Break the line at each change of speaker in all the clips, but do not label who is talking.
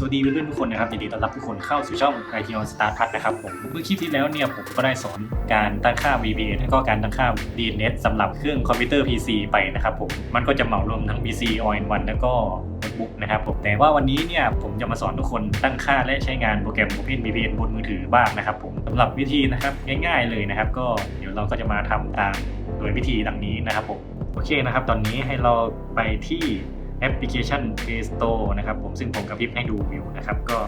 สวัสดีเพื่อนๆทุกคนนะครับยินดีต้อนรับทุกคนเข้าสู่ช่อง IT on Star Plus นะครับผมเมื่อคลิปที่แล้วเนี่ยผมก็ได้สอนการตั้งค่า VPN และก็การตั้งค่า DNS สำหรับเครื่องคอมพิวเตอร์ PC ไปนะครับผมมันก็จะเหมารวมทั้ง PC All in One แล้วก็โน้ตบุ๊กนะครับผมแต่ว่าวันนี้เนี่ยผมจะมาสอนทุกคนตั้งค่าและใช้งานโปรแกรม Open VPN บนมือถือบ้างนะครับผมสำหรับวิธีนะครับง่ายๆเลยนะครับ ก็เดี๋ยวเราก็จะมาทำตามโดยวิธีดังนี้นะครับผมโอเคนะครับ ตอนนี้ให้เราไปที่ แอปพลิเคชัน Play Store นะครับผมซึ่งผมกระพริบให้ดูอยู่นะครับ ก็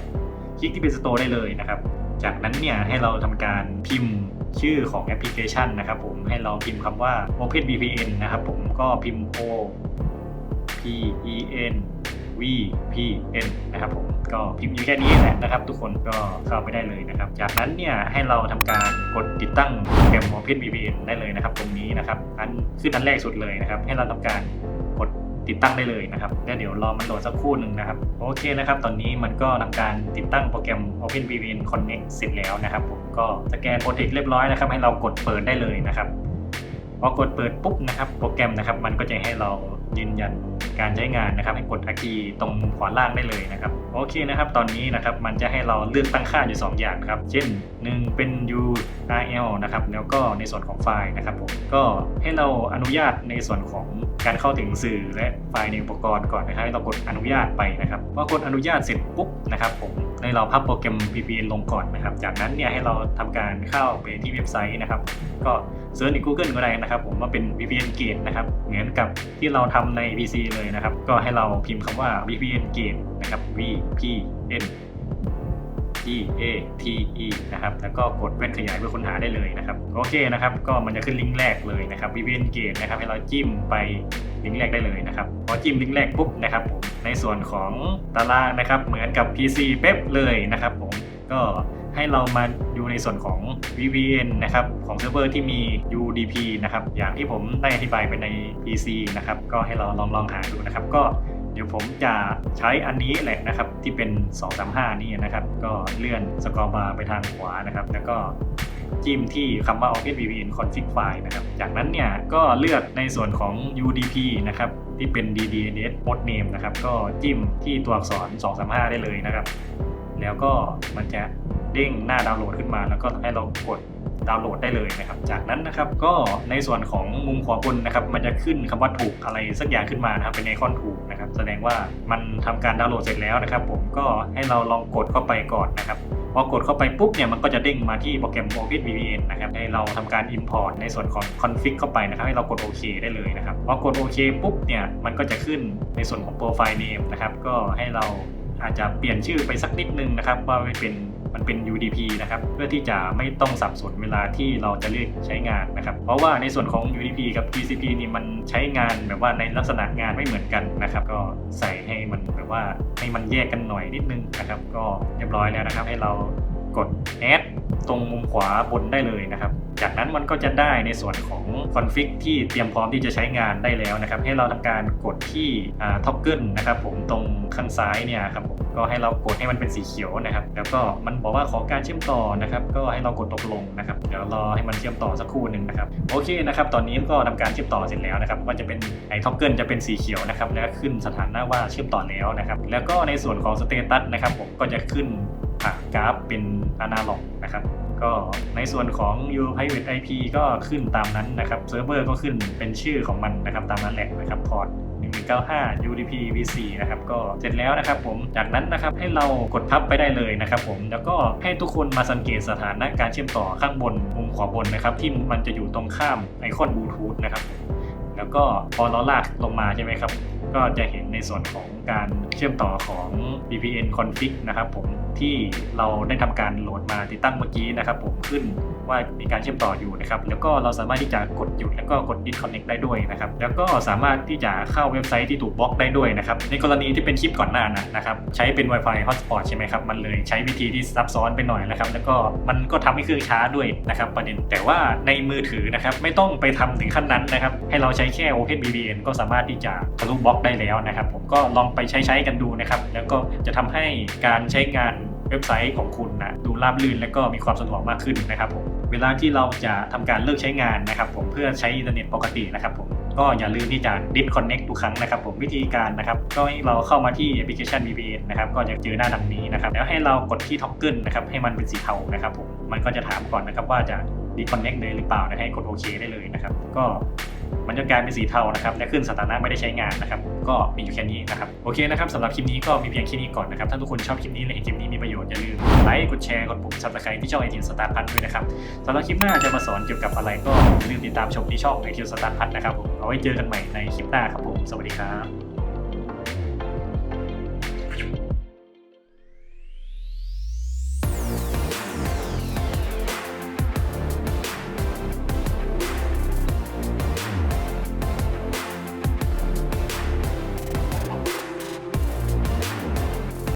คลิกที่ Play Store ได้เลยนะครับ จากนั้นเนี่ยให้เราทำการพิมพ์ชื่อของแอปพลิเคชันนะครับผมให้เราพิมพ์คำว่า Open VPN นะครับผมก็พิมพ์ O P E N V P N นะครับผมก็พิมพ์อยู่แค่นี้แหละนะครับ ทุกคนก็เข้าไปได้เลยนะครับ จากนั้นเนี่ยให้เราทำการกดติดตั้งโปรแกรม Open VPN ได้เลยนะครับ ตรงนี้นะครับอันขึ้นอันแรกสุดเลยนะครับ ให้เราทำการ ติดตั้งได้เลยนะครับแล้วเดี๋ยวรอมันโหลดสักครู่หนึ่งนะครับ โอเคนะครับ ตอนนี้มันก็ทำการติดตั้งโปรแกรม Open VPN Connect เสร็จแล้วนะครับ ผมก็สแกนโปรเทคเรียบร้อยนะครับ ให้เรากดเปิดได้เลยนะครับพอกดเปิดปุ๊บนะครับ โปรแกรมนะครับ มันก็จะให้เรายืนยันการใช้งานนะครับ ให้กดอาคีตรงมุมขวาล่างได้เลยนะครับโอเคนะครับ ตอนนี้นะครับมันจะให้เราเลือกตั้งค่าอยู่ 2 อย่างครับ เช่น 1 เป็น URL นะครับแล้วก็ในส่วนของไฟล์นะครับผมก็ให้เราอนุญาตในส่วนของการเข้าถึงสื่อและไฟล์ในอุปกรณ์ก่อนนะครับให้เรากดอนุญาตไปนะครับพอกดอนุญาตเสร็จปุ๊บนะครับผมให้เราพับโปรแกรม VPN ลงก่อนนะครับ จากนั้นเนี่ยให้เราทำการเข้าไปที่เว็บไซต์นะครับ ก็เซิร์ชใน Google ก็ได้นะครับ ผมว่าเป็น VPN Gate นะครับเหมือนกับที่เราทำใน PC เลยนะครับ ก็ให้เราพิมพ์คำว่า VPN Gate นะครับ VPN G A T E นะครับ แล้วก็กดแว่นขยายเพื่อค้นหาได้เลยนะครับ โอเคนะครับ ก็มันจะขึ้นลิงก์แรกเลยนะครับ VPN Gate นะครับ ให้เราจิ้มไปลิงก์แรกได้เลยนะครับ พอจิ้มลิงก์แรกปุ๊บนะครับผมในส่วนของตารางนะครับ เหมือนกับ PC เป๊ะเลยนะครับผม ก็ให้เรามาดูในส่วนของ VPN นะครับของเซิร์ฟเวอร์ที่มี UDP นะครับ อย่างที่ผมได้อธิบายไปใน PC นะครับ ก็ให้เราลองลองหาดูนะครับ ก็ เดี๋ยวผมจะใช้อันนี้แหละนะครับ ที่เป็น 235 นี่นะครับ ก็เลื่อนสกอร์บาร์ไปทางขวานะครับ แล้วก็จิ้มที่คำว่า Open VPN Config File นะครับ จากนั้นเนี่ยก็เลือกในส่วนของ UDP นะครับ ที่เป็น DDNS Host Name นะครับ ก็จิ้มที่ตัวอักษร 235 ได้เลยนะครับ แล้วก็มันจะ เด้งหน้าดาวน์โหลดขึ้นมา แล้วก็ให้เรากดดาวน์โหลดได้เลยนะครับ จากนั้นนะครับก็ในส่วนของมุมขวาบนนะครับ มันจะขึ้นคำว่าถูกอะไรสักอย่างขึ้นมานะครับเป็นไอคอนถูกนะครับ แสดงว่ามันทำการดาวน์โหลดเสร็จแล้วนะครับ ผมก็ให้เราลองกดเข้าไปก่อนนะครับพอกดเข้าไปปุ๊บเนี่ยมันก็จะเด้งมาที่โปรแกรม Open VPN นะครับให้เราทำการ Import ในส่วนของ Config เข้าไปนะครับ ให้เรากดโอเคได้เลยนะครับพอกดโอเคปุ๊บเนี่ยมันก็จะขึ้นในส่วนของ Profile Name นะครับก็ให้เราอาจจะเปลี่ยนชื่อไปสักนิดนึงนะครับว่าไม่เป็น มันเป็น UDP นะครับเพื่อที่จะไม่ต้องสับสนเวลาที่เราจะเลือกใช้งานนะครับ เพราะว่าในส่วนของ UDP กับ TCP นี่มันใช้งานแบบว่าในลักษณะงานไม่เหมือนกันนะครับ ก็ใส่ให้มันแบบว่าให้มันแยกกันหน่อยนิดนึงนะครับ ก็เรียบร้อยแล้วนะครับ ให้เรา กด add ตรงมุมขวาบนได้เลยนะครับ จากนั้นมันก็จะได้ในส่วนของคอนฟิกที่เตรียมพร้อมที่จะใช้งานได้แล้วนะครับ ให้เราทำการกดที่ท็อกเกิลนะครับผมตรงข้างซ้ายเนี่ยครับผมก็ให้เรากดให้มันเป็นสีเขียวนะครับ แล้วก็มันบอกว่าขอการเชื่อมต่อนะครับ ก็ให้เรากดตกลงนะครับ เดี๋ยวรอให้มันเชื่อมต่อสักครู่หนึ่งนะครับ โอเคนะครับ ตอนนี้ก็ทำการเชื่อมต่อเสร็จแล้วนะครับ ก็จะเป็นไอ้ท็อกเกิลจะเป็นสีเขียวนะครับ แล้วขึ้นสถานะว่าเชื่อมต่อแล้วนะครับ แล้วก็ในส่วนของสเตตัสนะครับผมก็จะขึ้น อะกราฟเป็นอนาล็อกนะครับ ก็ในส่วนของ u private IP ก็ขึ้นตามนั้นนะครับเซิร์ฟเวอร์ก็ขึ้นเป็นชื่อของมันนะครับตามนั้นแหละนะครับพอร์ต1195 UDP v4 นะครับก็เสร็จแล้วนะครับผมจากนั้นนะครับให้เรากดพับไปได้เลยนะครับผมแล้วก็ให้ทุกคนมาสังเกตสถานะการเชื่อมต่อข้างบนมุมขวาบนนะครับที่มันจะอยู่ตรงข้ามไอคอนบลูทูธนะครับแล้วก็พอเราลากลงมาใช่ไหมครับ ก็จะเห็นในส่วนของการเชื่อมต่อของ VPN config นะครับผมที่เราได้ทำการโหลดมาติดตั้งเมื่อกี้นะครับผมขึ้นว่ามีการเชื่อมต่ออยู่นะครับ แล้วก็เราสามารถที่จะกดหยุดแล้วก็กด disconnect ได้ด้วยนะครับ แล้วก็สามารถที่จะเข้าเว็บไซต์ที่ถูกบล็อกได้ด้วยนะครับ ในกรณีที่เป็นคลิปก่อนหน้านะนะครับ ใช้เป็น Wi-Fi hotspot ใช่ไหมครับ มันเลยใช้วิธีที่ซับซ้อนไปหน่อยนะครับ แล้วก็มันก็ทำให้เครื่องช้าด้วยนะครับประเด็น แต่ว่าในมือถือนะครับไม่ต้องไปทำถึงขั้นนั้นนะครับ ให้เราใช้แค่ Open VPN ก็สามารถที่จะทะลุบล็อกได้แล้วนะครับ ผมก็ลองไปใช้ใช้กันดูนะครับ แล้วก็จะทำให้การใช้งานเว็บไซต์ของคุณนะดูราบรื่นและก็มีความสะดวกมากขึ้นนะครับผมเวลาที่เราจะทำการเลิกใช้งานนะครับ ผมเพื่อใช้อินเทอร์เน็ตปกตินะครับ ผมก็อย่าลืมที่จะ disconnect ทุกครั้งนะครับ ผมวิธีการนะครับ ก็ให้เราเข้ามาที่แอปพลิเคชัน VPN นะครับก็จะเจอหน้าดังนี้นะครับ แล้วให้เรากดที่ toggle นะครับให้มันเป็นสีเทานะครับผมมันก็จะถามก่อนนะครับว่าจะ disconnect เลยหรือเปล่านะให้กดโอเคได้เลยนะครับ ก็ มันจะกลายเป็นสีเทานะครับและขึ้นสถานะไม่ได้ใช้งานนะครับก็มีอยู่แค่นี้นะครับโอเคนะครับสำหรับคลิปนี้ก็มีเพียงแค่นี้ก่อนนะครับถ้าทุกคนชอบคลิปนี้และเห็นคลิปนี้มีประโยชน์อย่าลืมไลค์กดแชร์กดปุ่มซับสไครต์ที่ช่องไอทีนสตาร์พัทด้วยนะครับสำหรับคลิปหน้าจะมาสอนเกี่ยวกับอะไรก็อย่าลืมติดตามชมที่ช่องไอทีนสตาร์พัทนะครับผมเอาไว้เจอกันใหม่ในคลิปหน้าครับผมสวัสดีครับ